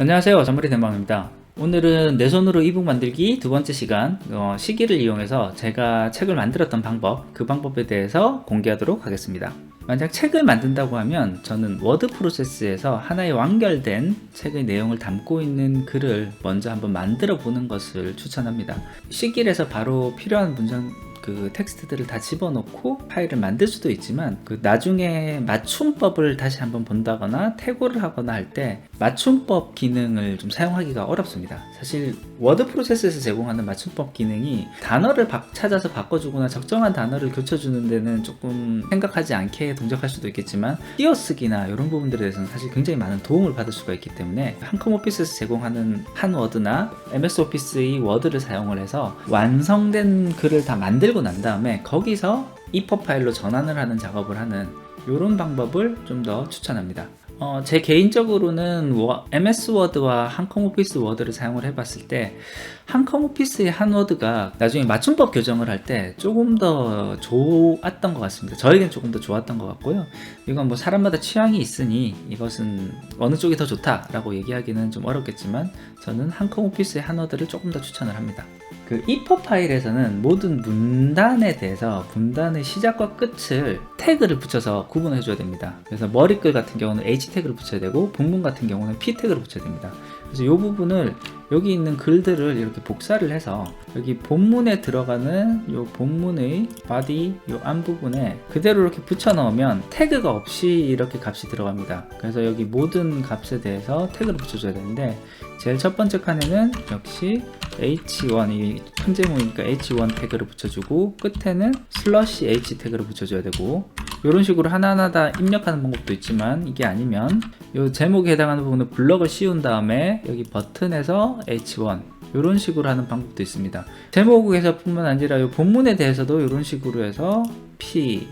안녕하세요. 전머리 대망입니다. 오늘은 내 손으로 이북 만들기 두 번째 시간 어, 시기를 이용해서 제가 책을 만들었던 방법 그 방법에 대해서 공개하도록 하겠습니다. 만약 책을 만든다고 하면 저는 워드 프로세스에서 하나의 완결된 책의 내용을 담고 있는 글을 먼저 한번 만들어 보는 것을 추천합니다. 시길에서 바로 필요한 문장 그 텍스트들을 다 집어넣고 파일을 만들 수도 있지만 그 나중에 맞춤법을 다시 한번 본다거나 태고를 하거나 할 때 맞춤법 기능을 좀 사용하기가 어렵습니다. 사실 워드 프로세스에서 제공하는 맞춤법 기능이 단어를 바- 찾아서 바꿔주거나 적정한 단어를 교쳐주는 데는 조금 생각하지 않게 동작할 수도 있겠지만 띄어쓰기나 이런 부분들에 대해서는 사실 굉장히 많은 도움을 받을 수가 있기 때문에 한컴 오피스에서 제공하는 한 워드나 MS 오피스의 워드를 사용을 해서 완성된 글을 다 만들고 난 다음에 거기서 이퍼 파일로 전환을 하는 작업을 하는 이런 방법을 좀 더 추천합니다. 어, 제 개인적으로는 워- MS 워드와 한컴 오피스 워드를 사용을 해봤을 때 한컴 오피스의 한 워드가 나중에 맞춤법 교정을 할 때 조금 더 좋았던 것 같습니다. 저에겐 조금 더 좋았던 것 같고요. 이건 뭐 사람마다 취향이 있으니 이것은 어느 쪽이 더 좋다라고 얘기하기는 좀 어렵겠지만 저는 한컴 오피스의 한 워드를 조금 더 추천을 합니다. 그 이퍼 파일에서는 모든 문단에 대해서 문단의 시작과 끝을 태그를 붙여서 구분해 줘야 됩니다. 그래서 머리글 같은 경우는 H 태그를 붙여야 되고 본문 같은 경우는 P 태그를 붙여야 됩니다. 그래서 이 부분을 여기 있는 글들을 이렇게 복사를 해서 여기 본문에 들어가는 이 본문의 바디 이 앞부분에 그대로 이렇게 붙여 넣으면 태그가 없이 이렇게 값이 들어갑니다. 그래서 여기 모든 값에 대해서 태그를 붙여줘야 되는데 제일 첫 번째 칸에는 역시 h1 이 현재문이니까 h1 태그를 붙여주고 끝에는 슬러시 h 태그를 붙여줘야 되고 이런 식으로 하나하나 다 입력하는 방법도 있지만 이게 아니면 이 제목에 해당하는 부분을 블럭을 씌운 다음에 여기 버튼에서 h1 이런 식으로 하는 방법도 있습니다. 제목에서 뿐만 아니라 이 본문에 대해서도 이런 식으로 해서 p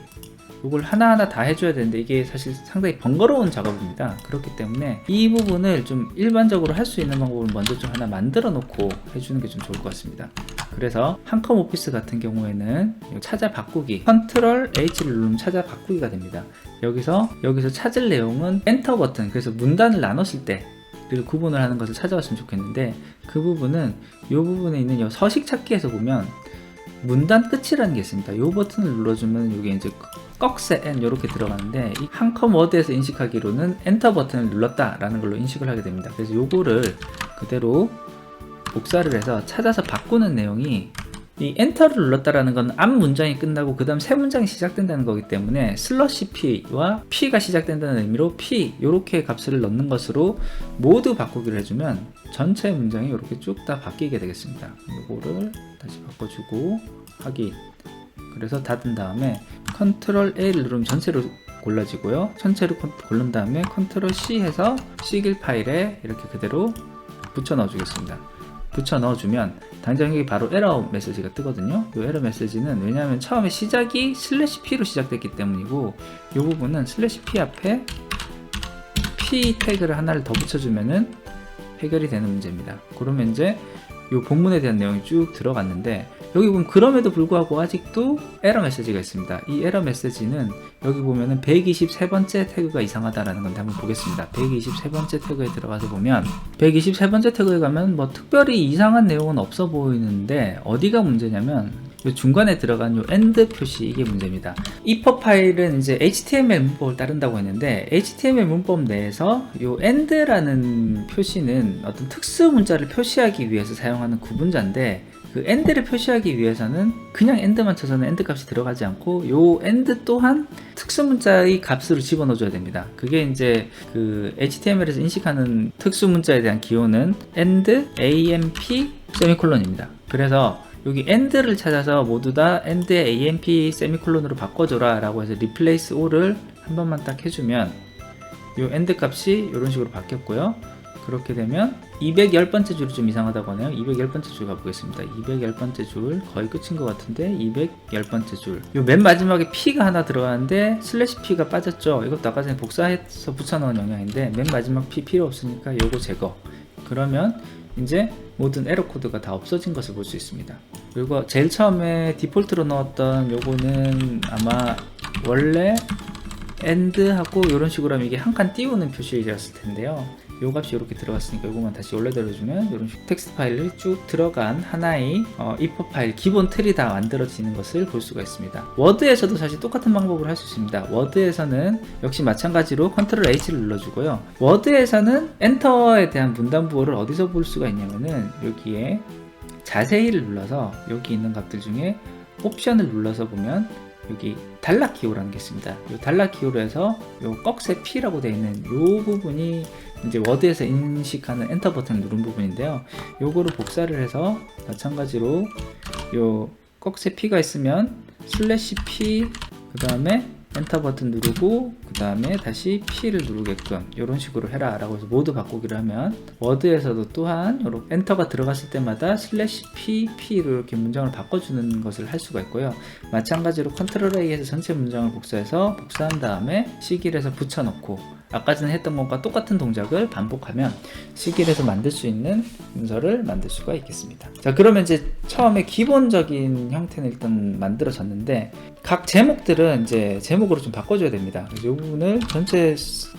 이걸 하나하나 다 해줘야 되는데 이게 사실 상당히 번거로운 작업입니다. 그렇기 때문에 이 부분을 좀 일반적으로 할 수 있는 방법을 먼저 좀 하나 만들어 놓고 해주는 게 좀 좋을 것 같습니다. 그래서 한컴 오피스 같은 경우에는 이 찾아 바꾸기 컨트롤 H를 누르면 찾아 바꾸기가 됩니다. 여기서 여기서 찾을 내용은 엔터 버튼 그래서 문단을 나눴을 때를 구분을 하는 것을 찾아왔으면 좋겠는데 그 부분은 이 부분에 있는 이 서식 찾기에서 보면 문단 끝이라는 게 있습니다. 이 버튼을 눌러주면 이게 이제 꺽쇠 N 이렇게 들어가는데 이 한 컴 워드에서 인식하기로는 엔터 버튼을 눌렀다라는 걸로 인식을 하게 됩니다. 그래서 요거를 그대로 복사를 해서 찾아서 바꾸는 내용이 이 엔터를 눌렀다라는 건 앞 문장이 끝나고 그 다음 새 문장이 시작된다는 거기 때문에 슬러시 P와 P가 시작된다는 의미로 P 이렇게 값을 넣는 것으로 모두 바꾸기를 해주면 전체 문장이 이렇게 쭉 다 바뀌게 되겠습니다. 이거를 다시 바꿔주고 확인 그래서 닫은 다음에 컨트롤 A를 누르면 전체로 골라지고요. 전체로 컨- 고른 다음에 컨트롤 C 해서 시길 파일에 이렇게 그대로 붙여 넣어 주겠습니다. 붙여 넣어주면 당장 여기 바로 에러 메시지가 뜨거든요. 이 에러 메시지는 왜냐하면 처음에 시작이 슬래시 P로 시작됐기 때문이고 이 부분은 슬래시 P 앞에 P 태그를 하나를 더 붙여주면은 해결이 되는 문제입니다. 그러면 이제 이 본문에 대한 내용이 쭉 들어갔는데 여기 보면 그럼에도 불구하고 아직도 에러 메시지가 있습니다. 이 에러 메시지는 여기 보면은 123번째 태그가 이상하다라는 건데 한번 보겠습니다. 123번째 태그에 들어가서 보면 123번째 태그에 가면 뭐 특별히 이상한 내용은 없어 보이는데 어디가 문제냐면 요 중간에 들어간 요 end 표시 이게 문제입니다. 이퍼 파일은 이제 HTML 문법을 따른다고 했는데 HTML 문법 내에서 요 end라는 표시는 어떤 특수 문자를 표시하기 위해서 사용하는 구분자인데 그 end를 표시하기 위해서는 그냥 end만 쳐서는 end 값이 들어가지 않고 요 end 또한 특수 문자의 값으로 집어넣어 줘야 됩니다. 그게 이제 그 HTML에서 인식하는 특수 문자에 대한 기호는 end, amp, 세미콜론입니다. 그래서 여기 end를 찾아서 모두 다 end에 amp 세미콜론으로 바꿔줘라 라고 해서 replace all을 한 번만 딱 해주면 이 end 값이 이런 식으로 바뀌었고요. 그렇게 되면 210번째 줄이 좀 이상하다고 하네요. 210번째 줄 가보겠습니다. 210번째 줄 거의 끝인 것 같은데 210번째 줄. 요 맨 마지막에 P가 하나 들어가는데 슬래시 P가 빠졌죠. 이것도 아까 전에 복사해서 붙여넣은 영향인데 맨 마지막 P 필요 없으니까 요거 제거. 그러면 이제 모든 에러 코드가 다 없어진 것을 볼 수 있습니다. 그리고 제일 처음에 디폴트로 넣었던 요거는 아마 원래 and 하고 이런 식으로 하면 이게 한 칸 띄우는 표시였을 텐데요. 요 값이 이렇게 들어갔으니까 이거만 다시 올려드려주면 이런 식으로 텍스트 파일을 쭉 들어간 하나의 어, 이퍼 파일 기본 틀이 다 만들어지는 것을 볼 수가 있습니다. 워드에서도 사실 똑같은 방법을 할수 있습니다. 워드에서는 역시 마찬가지로 컨트롤 H를 눌러주고요. 워드에서는 엔터에 대한 문단 부호를 어디서 볼 수가 있냐면은 여기에 자세히를 눌러서 여기 있는 값들 중에 옵션을 눌러서 보면 여기 기호라는 게 있습니다. 이 기호로 해서 요 꺽쇠 P라고 되어 있는 요 부분이 이제 워드에서 인식하는 엔터 버튼 누른 부분인데요. 요거를 복사를 해서 마찬가지로 요 꺽쇠 P가 있으면 슬래시 P 그 다음에 엔터 버튼 누르고 그 다음에 다시 P를 누르게끔 이런 식으로 해라 라고 해서 모두 바꾸기를 하면 워드에서도 또한 요렇게 엔터가 들어갔을 때마다 슬래시 P, P로 이렇게 문장을 바꿔주는 것을 할 수가 있고요. 마찬가지로 컨트롤 A에서 전체 문장을 복사해서 복사한 다음에 시길에서 붙여넣고 아까 전에 했던 것과 똑같은 동작을 반복하면 시길에서 만들 수 있는 문서를 만들 수가 있겠습니다. 자, 그러면 이제 처음에 기본적인 형태는 일단 만들어졌는데 각 제목들은 이제 제목으로 좀 바꿔줘야 됩니다. 그래서 이 부분을 전체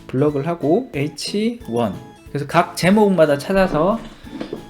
블럭을 하고 H1 그래서 각 제목마다 찾아서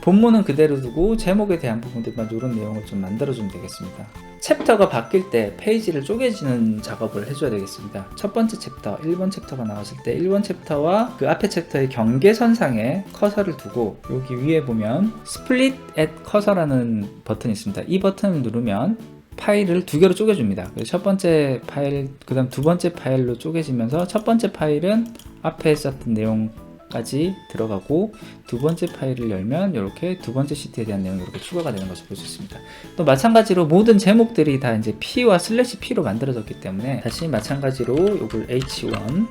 본문은 그대로 두고 제목에 대한 부분들만 이런 내용을 좀 만들어주면 되겠습니다. 챕터가 바뀔 때 페이지를 쪼개지는 작업을 해줘야 되겠습니다. 첫 번째 챕터, 1번 챕터가 나왔을 때 1번 챕터와 그 앞에 챕터의 경계선상에 커서를 두고 여기 위에 보면 Split at Cursor라는 버튼이 있습니다. 이 버튼을 누르면 파일을 두 개로 쪼개줍니다. 첫 번째 파일, 그 다음 두 번째 파일로 쪼개지면서 첫 번째 파일은 앞에 썼던 내용 까지 들어가고 두 번째 파일을 열면 이렇게 두 번째 시트에 대한 내용이 이렇게 추가가 되는 것을 볼 수 있습니다. 또 마찬가지로 모든 제목들이 다 이제 P와 슬래시 P로 만들어졌기 때문에 다시 마찬가지로 이걸 H1,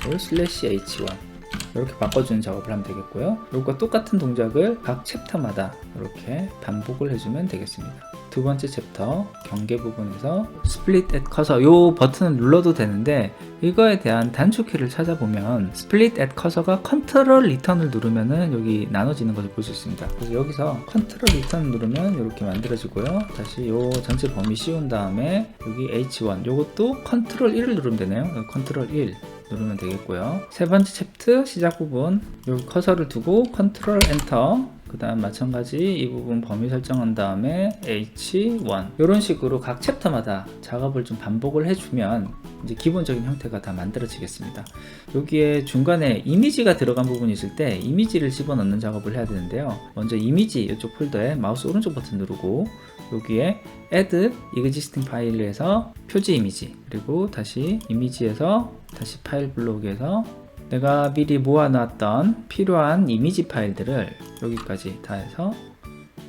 이걸 슬래시 H1 이렇게 바꿔주는 작업을 하면 되겠고요. 이것과 똑같은 동작을 각 챕터마다 이렇게 반복을 해주면 되겠습니다. 두 번째 챕터 경계 부분에서 스플릿 앳 커서 이 버튼을 눌러도 되는데 이거에 대한 단축키를 찾아보면 스플릿 앳 커서가 컨트롤 리턴을 누르면은 여기 나눠지는 것을 볼 수 있습니다. 그래서 여기서 컨트롤 리턴 누르면 이렇게 만들어지고요. 다시 이 전체 범위 씌운 다음에 여기 H1 이것도 컨트롤 1을 누르면 되네요. 컨트롤 1 누르면 되겠고요. 세 번째 챕터 시작 부분 여기 커서를 두고 컨트롤 엔터 그 다음 마찬가지 이 부분 범위 설정한 다음에 H1 이런 식으로 각 챕터마다 작업을 좀 반복을 해주면 이제 기본적인 형태가 다 만들어지겠습니다. 여기에 중간에 이미지가 들어간 부분이 있을 때 이미지를 집어넣는 작업을 해야 되는데요. 먼저 이미지 이쪽 폴더에 마우스 오른쪽 버튼 누르고 여기에 add existing 파일에서 표지 이미지 그리고 다시 이미지에서 다시 파일 블록에서 내가 미리 모아놨던 필요한 이미지 파일들을 여기까지 다 해서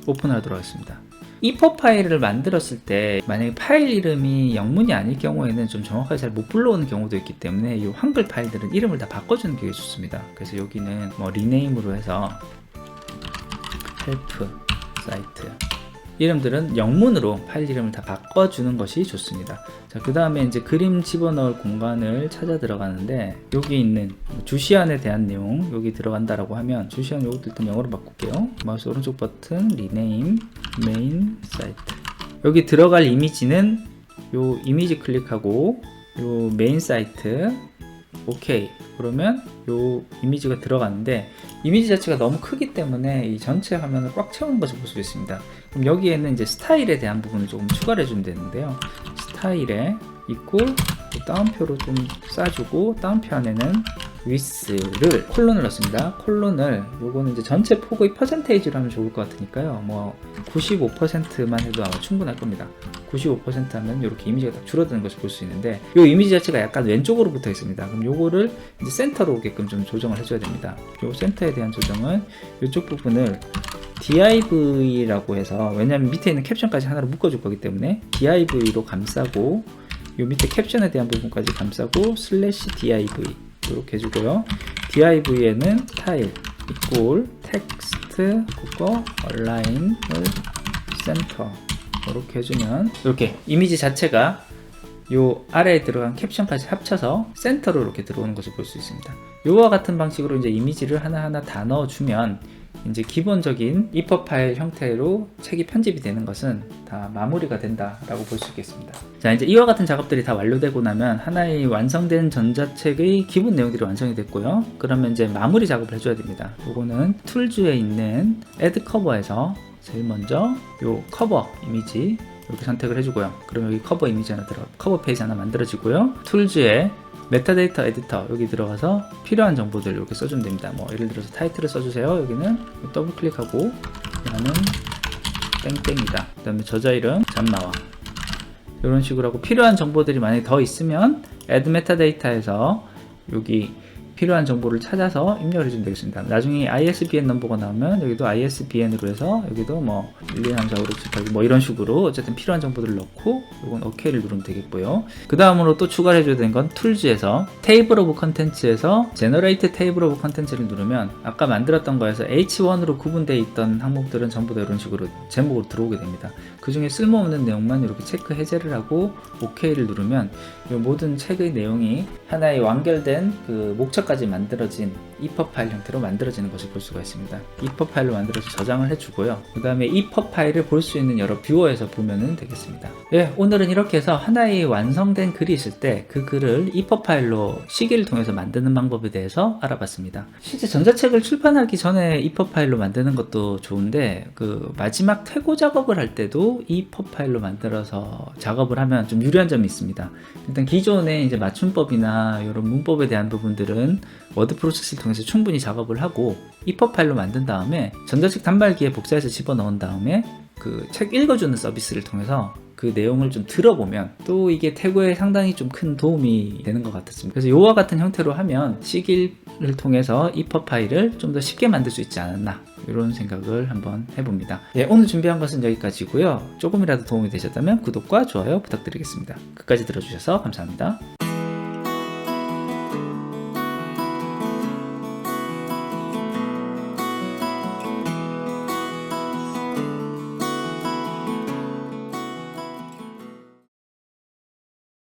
오픈하도록 하겠습니다. 이퍼 파일을 만들었을 때 만약에 파일 이름이 영문이 아닐 경우에는 좀 정확하게 잘 못 불러오는 경우도 있기 때문에 이 한글 파일들은 이름을 다 바꿔주는 게 좋습니다. 그래서 여기는 뭐 리네임으로 해서 헬프 사이트 이름들은 영문으로 파일 이름을 다 바꿔주는 것이 좋습니다. 자, 그 다음에 이제 그림 집어넣을 공간을 찾아 들어가는데 여기 있는 주시안에 대한 내용 여기 들어간다라고 하면 주시안 요것도 일단 영어로 바꿀게요. 마우스 오른쪽 버튼 리네임 메인 사이트 여기 들어갈 이미지는 요 이미지 클릭하고 요 메인 사이트 오케이 그러면 요 이미지가 들어가는데 이미지 자체가 너무 크기 때문에 이 전체 화면을 꽉 채우는 것을 볼 수 있습니다 그럼 여기에는 이제 스타일에 대한 부분을 조금 추가를 해주면 되는데요 스타일에 이꼴 다운표로 좀 싸주고 다운표 안에는 위스를 콜론을 넣습니다. 콜론을 요거는 이제 전체 폭의 퍼센테이지로 하면 좋을 것 같으니까요. 뭐 95%만 해도 아마 충분할 겁니다. 95% 하면 이렇게 이미지가 딱 줄어드는 것을 볼 수 있는데 이 이미지 자체가 약간 왼쪽으로 붙어 있습니다. 그럼 요거를 이제 센터로 오게끔 좀 조정을 해줘야 됩니다. 요 센터에 대한 조정은 이쪽 부분을 div라고 해서 왜냐면 밑에 있는 캡션까지 하나로 묶어줄 거기 때문에 div로 감싸고 요 밑에 캡션에 대한 부분까지 감싸고 슬래시 div 이렇게 해주고요 div에는 스타일 이꼴 텍스트 그거 얼라인을 센터 이렇게 해주면 이렇게 이미지 자체가 요 아래에 들어간 캡션까지 합쳐서 센터로 이렇게 들어오는 것을 볼 수 있습니다. 요와 같은 방식으로 이제 이미지를 하나하나 다 넣어주면 이제 기본적인 EPUB 파일 형태로 책이 편집이 되는 것은 다 마무리가 된다라고 볼 수 있겠습니다. 자, 이제 이와 같은 작업들이 다 완료되고 나면 하나의 완성된 전자책의 기본 내용들이 완성이 됐고요. 그러면 이제 마무리 작업을 해줘야 됩니다. 요거는 툴즈에 있는 Add Cover에서 제일 먼저 요 커버 이미지 이렇게 선택을 해주고요. 그럼 여기 커버 이미지 하나 들어, 커버 페이지 하나 만들어지고요. 툴즈에 메타데이터 에디터 여기 들어가서 필요한 정보들 이렇게 써주면 됩니다. 뭐 예를 들어서 타이틀을 써주세요. 여기는 더블 클릭하고 나는 땡땡이다. 그 다음에 저자 이름 잠마와 이런 식으로 하고 필요한 정보들이 만약에 더 있으면 add metadata에서 여기 필요한 정보를 찾아서 입력을 해주면 되겠습니다. 나중에 ISBN 넘버가 나오면 여기도 ISBN으로 해서 여기도 뭐 1, 2, 3, 4, 5, 6, 7, 8, 뭐 이런 식으로 어쨌든 필요한 정보들을 넣고 이건 OK를 누르면 되겠고요. 그 다음으로 또 추가를 해줘야 되는 건 툴즈에서 테이블 오브 컨텐츠에서 제너레이트 테이블 오브 컨텐츠를 누르면 아까 만들었던 거에서 H1으로 구분되어 있던 항목들은 전부 다 이런 식으로 제목으로 들어오게 됩니다. 그 중에 쓸모없는 내용만 이렇게 체크 해제를 하고 OK를 누르면 이 모든 책의 내용이 하나의 완결된 그 목차 까지 만들어진 EPUB 파일 형태로 만들어지는 것을 볼 수가 있습니다. EPUB 파일로 만들어서 저장을 해주고요. 그 다음에 EPUB 파일을 볼 수 있는 여러 뷰어에서 보면 되겠습니다. 예, 오늘은 이렇게 해서 하나의 완성된 글이 있을 때 그 글을 EPUB 파일로 시기를 통해서 만드는 방법에 대해서 알아봤습니다. 실제 전자책을 출판하기 전에 EPUB 파일로 만드는 것도 좋은데 그 마지막 퇴고 작업을 할 때도 EPUB 파일로 만들어서 작업을 하면 좀 유리한 점이 있습니다. 일단 기존의 이제 맞춤법이나 이런 문법에 대한 부분들은 워드 프로세스를 통해서 충분히 작업을 하고 EPUB 파일로 만든 다음에 전자책 단말기에 복사해서 집어넣은 다음에 그 책 읽어주는 서비스를 통해서 그 내용을 좀 들어보면 또 이게 태고에 상당히 좀 큰 도움이 되는 것 같았습니다. 그래서 이와 같은 형태로 하면 시기를 통해서 EPUB 파일을 좀 더 쉽게 만들 수 있지 않았나 이런 생각을 한번 해봅니다. 네, 오늘 준비한 것은 여기까지고요. 조금이라도 도움이 되셨다면 구독과 좋아요 부탁드리겠습니다. 끝까지 들어주셔서 감사합니다.